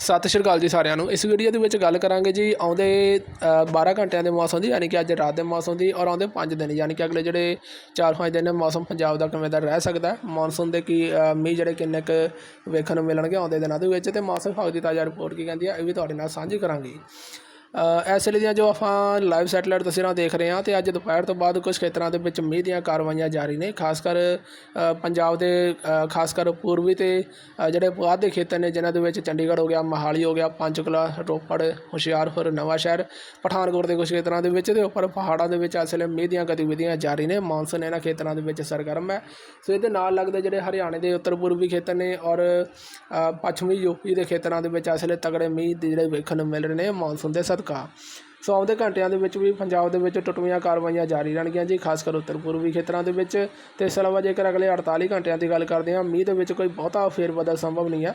ਸਤਿ ਸ਼੍ਰੀ ਅਕਾਲ ਜੀ ਸਾਰਿਆਂ ਨੂੰ। ਇਸ ਵੀਡੀਓ ਦੇ ਵਿੱਚ ਗੱਲ ਕਰਾਂਗੇ ਜੀ ਆਉਂਦੇ ਅ, 12 ਘੰਟਿਆਂ ਦੇ ਮੌਸਮ ਦੀ ਯਾਨੀ ਕਿ ਅੱਜ ਰਾਤ ਦੇ ਮੌਸਮ ਦੀ ਔਰ ਆਉਂਦੇ 5 ਦਿਨ ਯਾਨੀ ਕਿ ਅਗਲੇ ਜਿਹੜੇ 4-5 ਦਿਨ ਮੌਸਮ ਪੰਜਾਬ ਦਾ ਕਿਵੇਂ ਦਾ ਰਹਿ ਸਕਦਾ ਮੌਨਸੂਨ ਦੇ ਕੀ ਮੀਂਹ ਜਿਹੜੇ ਕਿੰਨੇ ਕੁ ਵੇਖਣ ਨੂੰ ਮਿਲਣਗੇ ਆਉਂਦੇ ਦਿਨਾਂ ਦੇ ਵਿੱਚ ਤੇ ਮੌਸਮ ਵਿਭਾਗ ਦੀ ਤਾਜ਼ਾ ਰਿਪੋਰਟ ਕੀ ਕਹਿੰਦੀ ਹੈ ਇਹ ਵੀ ਤੁਹਾਡੇ ਨਾਲ ਸਾਂਝੀ ਕਰਾਂਗੇ। ਇਸ ਲਈ ਦੀਆਂ ਜੋ ਆਪਾਂ ਲਾਈਵ ਸੈਟਲਾਈਟ ਤਸਵੀਰਾਂ ਦੇਖ ਰਹੇ ਹਾਂ ਤੇ ਅੱਜ ਦੁਪਹਿਰ ਤੋਂ ਬਾਅਦ ਕੁਝ ਖੇਤਰਾਂ ਦੇ ਵਿੱਚ ਮੀਂਹ ਦੀਆਂ ਕਾਰਵਾਈਆਂ ਜਾਰੀ ਨੇ ਖਾਸ ਕਰ ਪੰਜਾਬ ਦੇ ਖਾਸ ਕਰ ਪੂਰਬੀ ਤੇ ਜਿਹੜੇ ਪੁਆਧ ਦੇ ਖੇਤਰ ਨੇ ਜਿਨ੍ਹਾਂ ਦੇ ਵਿੱਚ ਚੰਡੀਗੜ੍ਹ ਹੋ ਗਿਆ ਮਹਾਲੀ ਹੋ ਗਿਆ ਪੰਚਕੁਲਾ ਰੋਪੜ ਹੁਸ਼ਿਆਰਪੁਰ ਨਵਾਂਸ਼ਹਿਰ ਪਠਾਨਕੋਟ ਦੇ ਕੁਝ ਖੇਤਰਾਂ ਦੇ ਵਿੱਚ ਤੇ ਉੱਪਰ ਪਹਾੜਾਂ ਦੇ ਵਿੱਚ ਇਸ ਵੇਲੇ ਮੀਂਹ ਦੀਆਂ ਗਤੀਵਿਧੀਆਂ ਜਾਰੀ ਨੇ ਮੌਨਸੂਨ ਇਹਨਾਂ ਖੇਤਰਾਂ ਦੇ ਵਿੱਚ ਸਰਗਰਮ ਹੈ। ਸੋ ਇਹਦੇ ਨਾਲ ਲੱਗਦੇ ਜਿਹੜੇ ਹਰਿਆਣੇ ਦੇ ਉੱਤਰ ਪੂਰਬੀ ਖੇਤਰ ਨੇ ਔਰ ਅ, ਪੱਛਮੀ ਯੂਪੀ ਦੇ ਖੇਤਰਾਂ ਦੇ ਵਿੱਚ ਇਸ ਵੇਲੇ ਤਗੜੇ ਮੀਂਹ ਦੇ ਜਿਹੜੇ ਵੇਖਣ ਨੂੰ ਮਿਲ ਰਹੇ ਨੇ ਮੌਨਸੂਨ ਦੇ ਸਦਕਾ ਸੋ ਆਉਂਦੇ ਘੰਟਿਆਂ ਦੇ ਵਿੱਚ ਵੀ ਪੰਜਾਬ ਦੇ ਵਿੱਚ ਟੁੱਟਵੀਆਂ ਕਾਰਵਾਈਆਂ ਜਾਰੀ ਰਹਿਣਗੀਆਂ ਜੀ, ਖਾਸ ਕਰ ਉੱਤਰ ਪੂਰਬੀ ਖੇਤਰਾਂ ਦੇ ਵਿੱਚ। ਤੇ ਇਸ ਤੋਂ ਇਲਾਵਾ ਜੇਕਰ ਅਗਲੇ 48 ਘੰਟਿਆਂ ਦੀ ਗੱਲ ਕਰਦੇ ਹਾਂ, ਮੀਂਹ ਦੇ ਵਿੱਚ ਕੋਈ ਬਹੁਤਾ ਫੇਰ ਬਦਲ ਸੰਭਵ ਨਹੀਂ ਹੈ।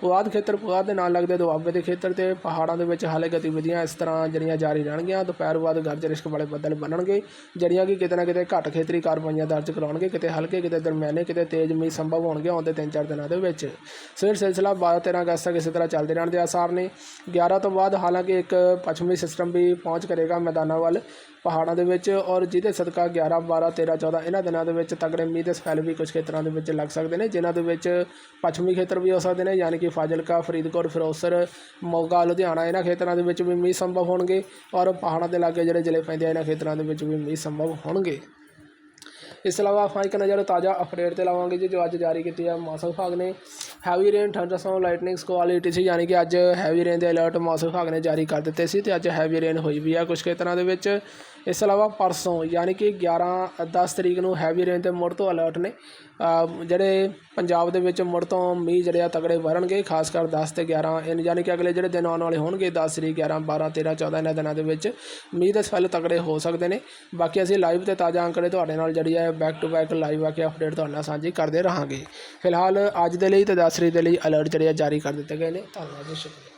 ਪੁਆਧ ਖੇਤਰ ਪੁਆਧ ਦੇ ਨਾਲ ਲੱਗਦੇ ਦੁਆਬੇ ਦੇ ਖੇਤਰ ਤੇ ਪਹਾੜਾਂ ਦੇ ਵਿੱਚ ਹਾਲੇ ਗਤੀਵਿਧੀਆਂ ਇਸ ਤਰ੍ਹਾਂ ਜਿਹੜੀਆਂ ਜਾਰੀ ਰਹਿਣਗੀਆਂ। ਦੁਪਹਿਰ ਬਾਅਦ ਗਰਜ ਰਿਸ਼ਕ ਵਾਲੇ ਬੱਦਲ ਬਣਨਗੇ, ਜਿਹੜੀਆਂ ਕਿ ਕਿਤੇ ਨਾ ਕਿਤੇ ਘੱਟ ਖੇਤਰੀ ਕਾਰਵਾਈਆਂ ਦਰਜ ਕਰਾਉਣਗੇ, ਕਿਤੇ ਹਲਕੇ, ਕਿਤੇ ਦਰਮਿਆਨੇ, ਕਿਤੇ ਤੇਜ਼ ਮੀਂਹ ਸੰਭਵ ਹੋਣਗੇ ਆਉਂਦੇ 3-4 ਦਿਨਾਂ ਦੇ ਵਿੱਚ। ਸੋ ਇਹ ਸਿਲਸਿਲਾ 12-13 ਅਗਸਤ ਤੱਕ ਇਸੇ ਤਰ੍ਹਾਂ ਚੱਲਦੇ ਰਹਿਣ ਦੇ ਆਸਾਰ ਨੇ। 11 ਤੋਂ ਬਾਅਦ ਹਾਲਾਂਕਿ ਇੱਕ ਪੱਛਮੀ ਸਿਸਟਮ ਵੀ ਪਹੁੰਚ ਕਰੇਗਾ ਮੈਦਾਨਾਂ ਵੱਲ, ਪਹਾੜਾਂ ਦੇ ਵਿੱਚ ਔਰ ਜਿਹਦੇ ਸਦਕਾ 11 12 13 14 ਇਹਨਾਂ ਦਿਨਾਂ ਦੇ ਵਿੱਚ ਤਗੜੇ ਮੀਂਹ ਦੇ ਸਪੈਲ ਵੀ ਕੁਝ ਖੇਤਰਾਂ ਦੇ ਵਿੱਚ ਲੱਗ ਸਕਦੇ ਨੇ, ਜਿਨ੍ਹਾਂ ਦੇ ਵਿੱਚ ਪੱਛਮੀ ਖੇਤਰ ਵੀ ਹੋ ਸਕਦੇ ਨੇ, ਯਾਨੀ ਕਿ ਫਾਜ਼ਿਲਕਾ, ਫਰੀਦਕੋਟ ਫਿਰੋਜ਼ਸਰ ਮੋਗਾ, ਲੁਧਿਆਣਾ ਇਹਨਾਂ ਖੇਤਰਾਂ ਦੇ ਵਿੱਚ ਵੀ ਮੀਂਹ ਸੰਭਵ ਹੋਣਗੇ ਔਰ ਪਹਾੜਾਂ ਦੇ ਲਾਗੇ ਜਿਹੜੇ ਜ਼ਿਲ੍ਹੇ ਪੈਂਦੇ ਆ ਇਹਨਾਂ ਖੇਤਰਾਂ ਦੇ ਵਿੱਚ ਵੀ ਮੀਂਹ ਸੰਭਵ ਹੋਣਗੇ। ਇਸ ਤੋਂ ਇਲਾਵਾ ਆਪਾਂ ਇੱਕ ਨਜ਼ਰ ਤਾਜ਼ਾ ਅਪਡੇਟ ਤੇ ਲਾਵਾਂਗੇ ਜੀ, ਜੋ ਅੱਜ ਜਾਰੀ ਕੀਤੀ ਹੈ ਮੌਸਮ ਵਿਭਾਗ ਨੇ। Heavy rain thunderstorm lightning quality ਸੀ, ਯਾਨੀ ਕਿ ਅੱਜ ਹੈਵੀ ਰੇਨ ਦੇ ਅਲਰਟ ਮੌਸਮ ਵਿਭਾਗ ਨੇ ਜਾਰੀ ਕਰ ਦਿੱਤੇ ਸੀ ਤੇ ਅੱਜ ਹੈਵੀ ਰੇਨ ਹੋਈ ਵੀ ਆ। ਕੁਝ ਖੇਤਰਾਂ ਦੇ ਵਿੱਚ ਇਸ ਤੋਂ ਇਲਾਵਾ ਪਰਸੋਂ ਯਾਨੀ ਕਿ 11 10 ਤਰੀਕ ਨੂੰ ਹੈਵੀ ਰੇਨ ਤੇ ਮੁੜ ਤੋਂ ਅਲਰਟ ਨੇ। ਜਿਹੜੇ ਪੰਜਾਬ ਦੇ ਵਿੱਚ ਮੁੜ ਤੋਂ ਮੀਂਹ ਜਿਹੜੇ ਆ ਤਗੜੇ ਵਰਨਗੇ, ਖਾਸ ਕਰ 10 ਤੇ 11 ਇਹ ਯਾਨੀ ਕਿ ਅਗਲੇ ਜਿਹੜੇ ਦਿਨ ਆਉਣ ਵਾਲੇ ਹੋਣਗੇ 10 ਤਰੀਕ 11 12 13 14 ਇਹਨਾਂ ਦਿਨਾਂ ਦੇ ਵਿੱਚ ਮੀਂਹ ਦੇ ਸਪੈਲ ਤਗੜੇ ਹੋ ਸਕਦੇ ਨੇ। ਬਾਕੀ ਅਸੀਂ ਲਾਈਵ ਤੇ ਤਾਜ਼ਾ ਅੰਕੜੇ ਤੁਹਾਡੇ ਨਾਲ ਜਿਹੜੀ ਹੈ ਬੈਕ ਟੂ ਬੈਕ ਲਾਈਵ ਆ ਕੇ ਅਪਡੇਟ ਤੁਹਾਡੇ ਨਾਲ ਸਾਂਝੀ ਕਰਦੇ ਰਹਾਂਗੇ। ਫਿਲਹਾਲ ਅੱਜ ਦੇ ਲਈ ਤੇ 10 ਤਰੀਕ ਦੇ ਲਈ ਅਲਰਟ ਜਿਹੜੇ ਆ ਜਾਰੀ ਕਰ ਦਿੱਤੇ ਗਏ ਨੇ। ਧੰਨਵਾਦ ਜੀ ਸ਼ੁਕਰੀਆ।